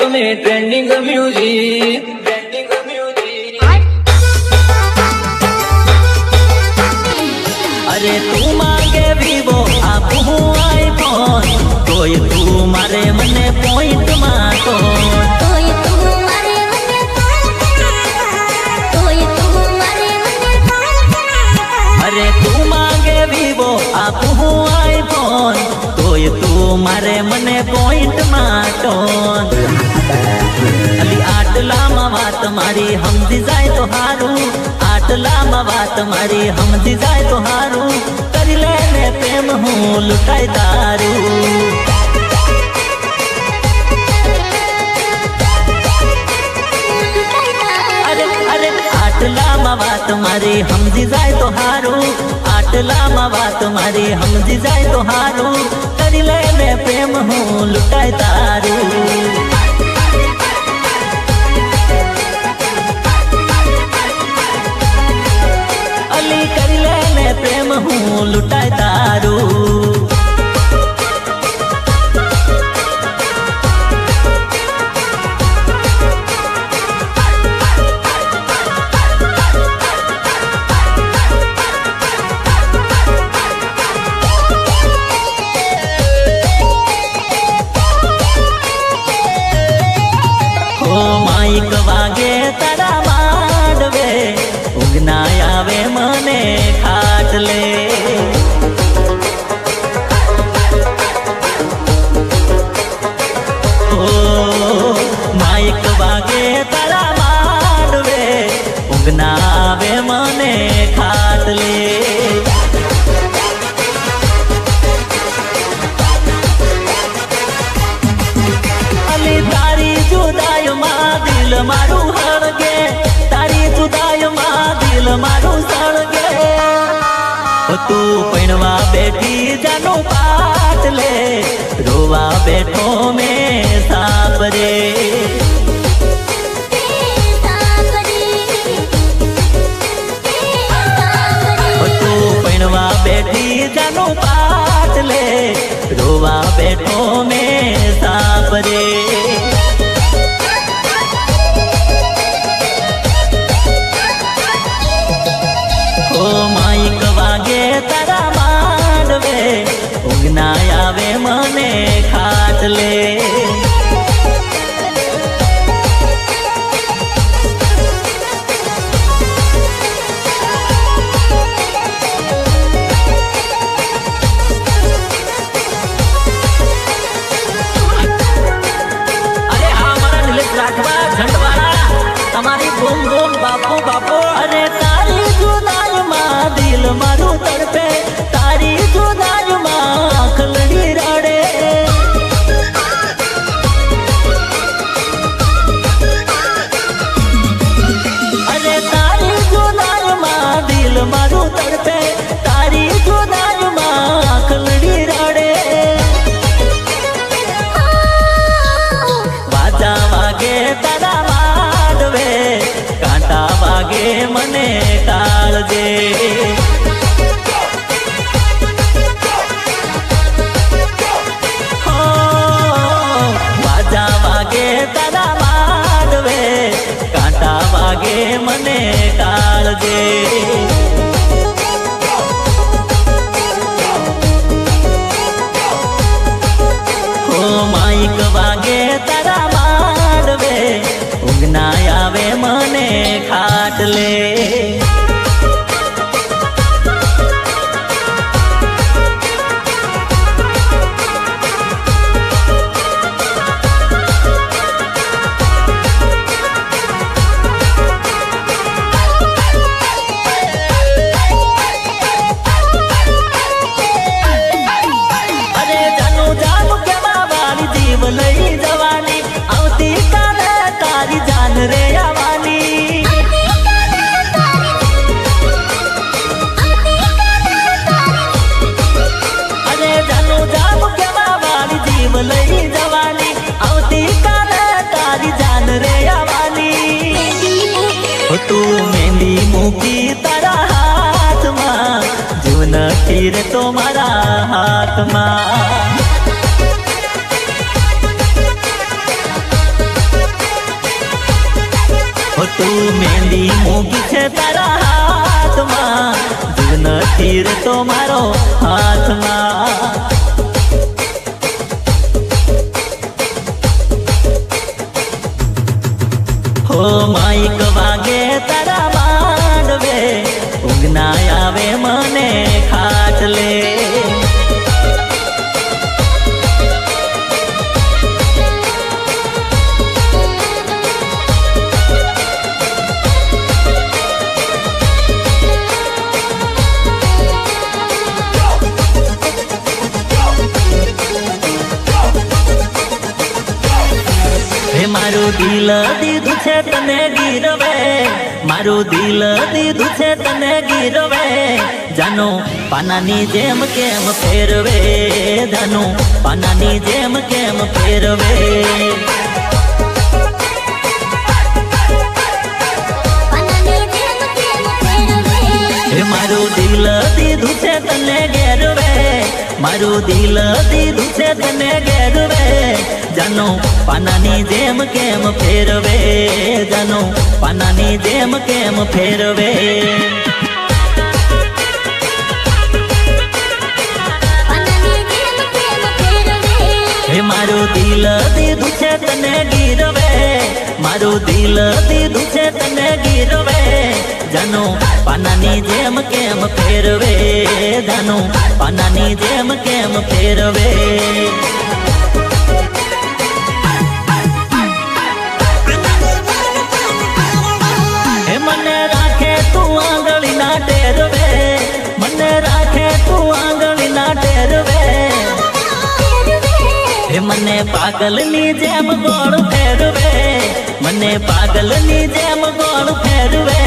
તમે trending music trending music અરે તું માંગે વિવો આપું હું આઈફોન. તોય તું મારે મને પોઈન્ટમાં તો અરે તું માંગે વિવો આપું હું આઈફોન. તોય તું મારે મને પોઈન્ટમાં આટલામાં વાત મારી સમજી જાય તો હારું. આટલામાં વાત મારી સમજી જાય તો હારું. કરી લે ને પ્રેમ, હું લૂંટાઈ તારું. આટલામાં વાત મારી સમજી જાય તો હારું. આટલામાં વાત મારી સમજી જાય તો હારું. કરી લે ને પ્રેમ, હું લૂંટાઈ તારું. વાગે તારા માંડવે ઉગના આવે મને ખાટલે તારી જુદાઈમાં દિલ મારું હળગે, તારી જુદાઈમાં દિલ મારું સળગે. તું પૈણવા બેઠી જાનું પાટલે રોવા બેઠો મેં સાપરે બેઠી જાનું પાટ લે વાગે તારા વાદવે કાંટા વાગે મને તાળજે વાજા વાગે તારા વાદવે કાંટા વાગે મને કાળજે પરમાત્મા તું મેંદી મૂકી છે તારા હાથમાં. જીવન તીર તો મારો હાથમાં. હો માઈક વાગે તારા માંડવે. ઊંઘ આવે મને ખાટ લે મારું દિલ દીધું છે તને ગીરવે. મારું દિલ દીધું છે તને ગીરવે. જાનો, પાનાની જેમ કેમ ફેરવે? જાનો, પાનાની જેમ કેમ ફેરવે? મારું દિલ દીધું છે તને ગેરવે જાનો પાનાની જેમ કેમ ફેરવે? જાનો પાનાની જેમ કેમ ફેરવે? મારું દિલ દીધું છે તને ગીરવે. મારું દિલ દીધું છે તને ગીરવે. જાનો પાનાની જેમ કેમ ફેરવે? જાનો પાનાની જેમ કેમ ફેરવે? પાગલની જેમ ગોળ ફેરવે, મને પાગલની જેમ ગોળ ફેરવે,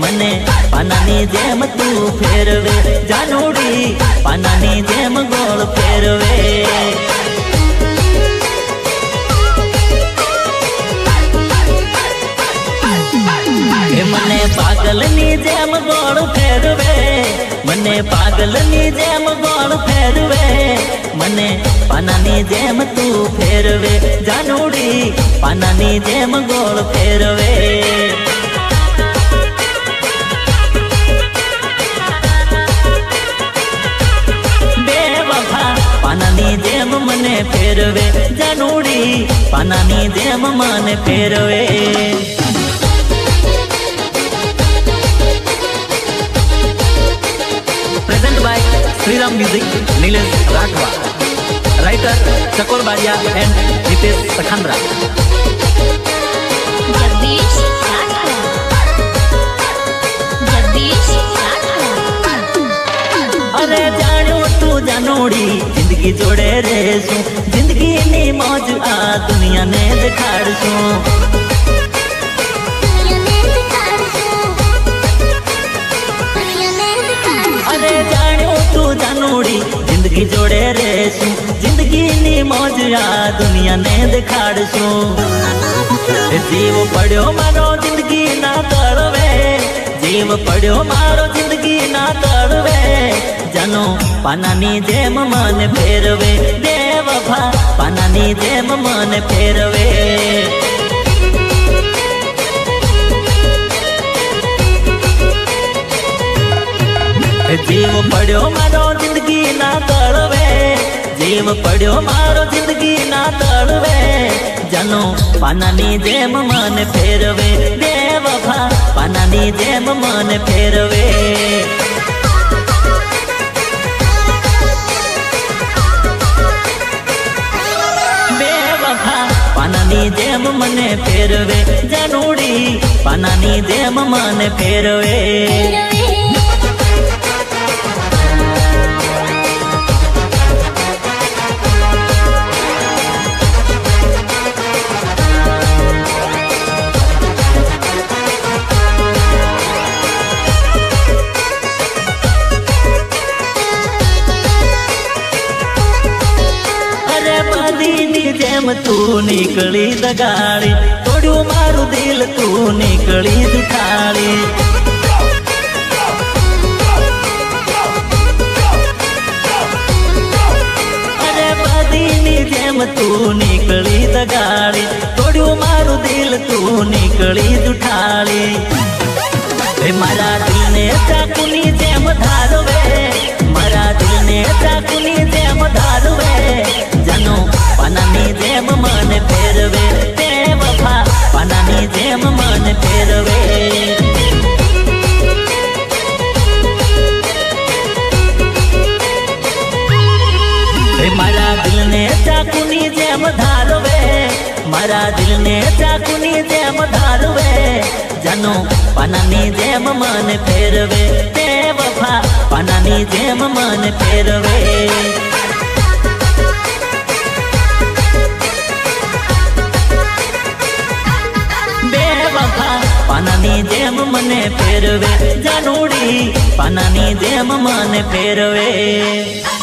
મને પાનાની જેમ તું ફેરવે, જાનુડી પાનાની જેમ ગોળ ફેરવે. મને પાગલની જેમ ગોળ ફેરવે. મને પાગલની જેમ ગોળ ફેરવે. મને પાનાની જેમ તું ફેરવે. જાનુડી, પાનાની જેમ ગોળ ફેરવે. પાનાની જેમ મને ફેરવે. જાનુડી, પાનાની જેમ મને ફેરવે. Shriram music Nilesh Rathwa. Writer Chakor Bariya and Nitesh Sakhandra Jagdish અરે જાણો તું જાનોડી જિંદગી જોડે રહેશું. જિંદગીની મોજ આ દુનિયાને દેખાડશું. તું જાનોડી જિંદગી જોડે રહેશું. જિંદગીની મોજ આ દુનિયાને દેખાડશું. જીવ પડ્યો મારો જિંદગી ના તળવે જીવ પડ્યો મારો જિંદગી ના તળવે જાનો પાનાની જેમ મને ફેરવે. વફા પાનાની જેમ મને ફેરવે. જીવ પડ્યો મારો જિંદગી ના તળવે, જીવ પડ્યો મારો જિંદગી ના તળવે. જનો પાનાની જેમ મને ફેરવે દેવભા પાનાની જેમ મને ફેરવે. પાનાની જેમ મને ફેરવે, જનુડી, પાનાની જેમ મને ફેરવે. તું નીકળી દગાડી તોડ્યું મારું દિલ તું નીકળી દુખાડી ચાકુની જેમ ધારવે, જનો પાનાની જેમ મન ફેરવે તે વફા પાનાની જેમ મન ફેરવે. પાનાની જેમ મને ફેરવે, જાનુડી પાનાની જેમ મને ફેરવે.